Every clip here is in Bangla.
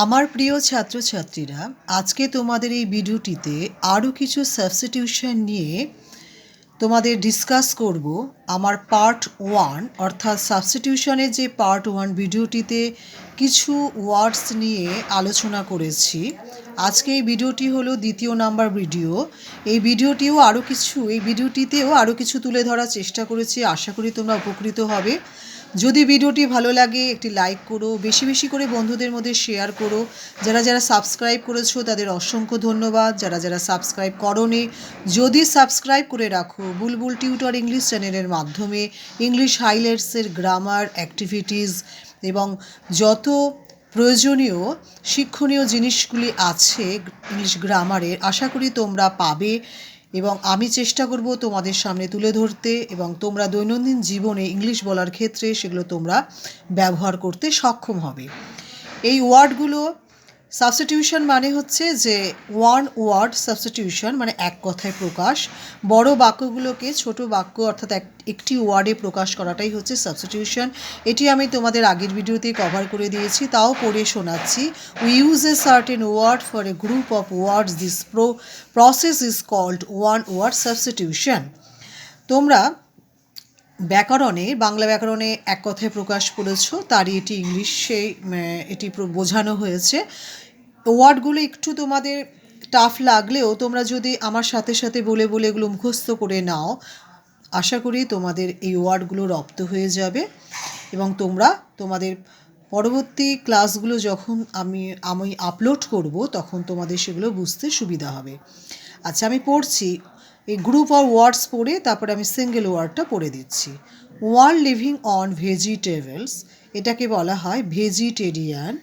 আমার প্রিয় ছাত্রছাত্রীরা, আজকে তোমাদের এই ভিডিওটিতে আরও কিছু সাবস্টিটিউশন নিয়ে তোমাদের ডিসকাস করব আমার পার্ট ওয়ান অর্থাৎ সাবস্টিটিউশনের যে পার্ট ওয়ান ভিডিওটিতে কিছু ওয়ার্ডস নিয়ে আলোচনা করেছি। আজকে এই ভিডিওটি হলো দ্বিতীয় নাম্বার ভিডিও এই ভিডিওটিও আরও কিছু, এই ভিডিওটিতেও আরও কিছু তুলে ধরার চেষ্টা করেছি। আশা করি তোমরা উপকৃত হবে। যদি ভিডিওটি ভালো লাগে, একটি লাইক করো, বেশি বেশি করে বন্ধুদের মধ্যে শেয়ার করো। যারা যারা সাবস্ক্রাইব করেছ, তাদের অসংখ্য ধন্যবাদ। যারা যারা সাবস্ক্রাইব করনি, যদি সাবস্ক্রাইব করে রাখো। বুলবুল টিউটর ইংলিশ চ্যানেলের মাধ্যমে ইংলিশ হাইলাইটসের গ্রামার, অ্যাক্টিভিটিস এবং যত প্রয়োজনীয় শিক্ষণীয় জিনিসগুলি আছে ইংলিশ গ্রামারের, আশা করি তোমরা পাবে। এবং আমি চেষ্টা করব তোমাদের সামনে তুলে ধরতে এবং তোমরা দৈনন্দিন জীবনে ইংলিশ বলার ক্ষেত্রে সেগুলো তোমরা ব্যবহার করতে সক্ষম হবে। এই ওয়ার্ডগুলো সাবস্টিটিউশন মানে হচ্ছে যে ওয়ান ওয়ার্ড সাবস্টিটিউশন মানে এক কথায় প্রকাশ। বড় বাক্যগুলোকে ছোট বাক্য অর্থাৎ এক, একটি ওয়ার্ডে প্রকাশ করাটাই হচ্ছে সাবস্টিটিউশন এটি আমি তোমাদের আগের ভিডিওতে কভার করে দিয়েছি, তাও পড়ে শোনাচ্ছি। We use a certain word for a group of words this pro process is called one word substitution তোমরা ব্যাকরণে, বাংলা ব্যাকরণে এক কথায় প্রকাশ করেছ, তারই এটি ইংলিশে এটি বোঝানো হয়েছে। ওয়ার্ডগুলো একটু তোমাদের টাফ লাগলেও তোমরা যদি আমার সাথে সাথে বলে বলে এগুলো মুখস্থ করে নাও, আশা করি তোমাদের এই ওয়ার্ডগুলো রপ্ত হয়ে যাবে এবং তোমরা তোমাদের পরবর্তী ক্লাসগুলো যখন আমি আমি আপলোড করব, তখন তোমাদের সেগুলো বুঝতে সুবিধা হবে। আচ্ছা আমি পড়ছি। এই গ্রুপ অফ ওয়ার্ডস পড়ে তারপরে আমি সিঙ্গেল ওয়ার্ডটা পড়ে দিচ্ছি। ওয়ান লিভিং অন ভেজিটেবলস এটাকে বলা হয় ভেজিটেরিয়ান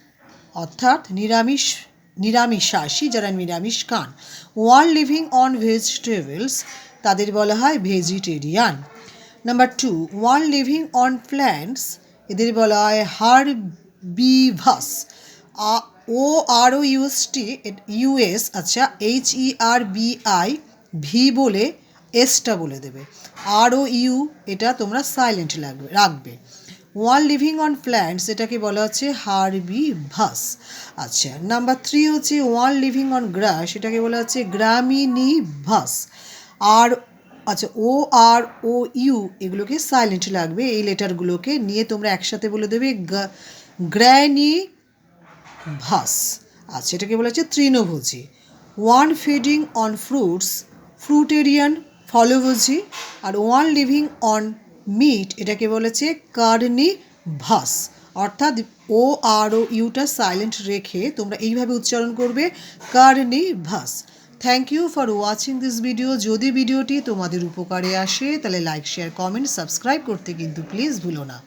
অর্থাৎ নিরামিষ, নিরামিষাশী যারা নিরামিষ খান। ওয়ান লিভিং অন ভেজিটেবলস তাদের বলা হয় vegetarian number two one living on plants এদের বলা হয় হারবিভাস ও আর ও ইউএসটি ইউএস আচ্ছা H E R B I V বলে এসটা বলে দেবে। আর ও ইউ এটা তোমরা সাইলেন্ট লাগবে, রাখবে। ওয়ান লিভিং অন প্ল্যান্টস এটাকে বলা হচ্ছে হারবি ভাস আচ্ছা নাম্বার থ্রি হচ্ছে ওয়ান লিভিং অন গ্রাস এটাকে বলা হচ্ছে গ্রামিনী ভাস আর আচ্ছা ও আর ও ইউ এগুলোকে সাইলেন্ট লাগবে, এই লেটারগুলোকে নিয়ে তোমরা একসাথে বলে দেবে গ্র্যানি ভাস আচ্ছা এটাকে বলা হচ্ছে তৃণভোজী। One feeding on fruits fruitarian ফলভোজী আর ওয়ান লিভিং অন মিট এটাকে বলেছে কার্নি ভাস অর্থাৎ ও আর ও ইউটা সাইলেন্ট রেখে তোমরা এইভাবে উচ্চারণ করবে carnivores thank you for watching this video যদি ভিডিওটি তোমাদের উপকারে আসে, তাহলে লাইক শেয়ার কমেন্ট সাবস্ক্রাইব করতে কিন্তু প্লিজ ভুলো না।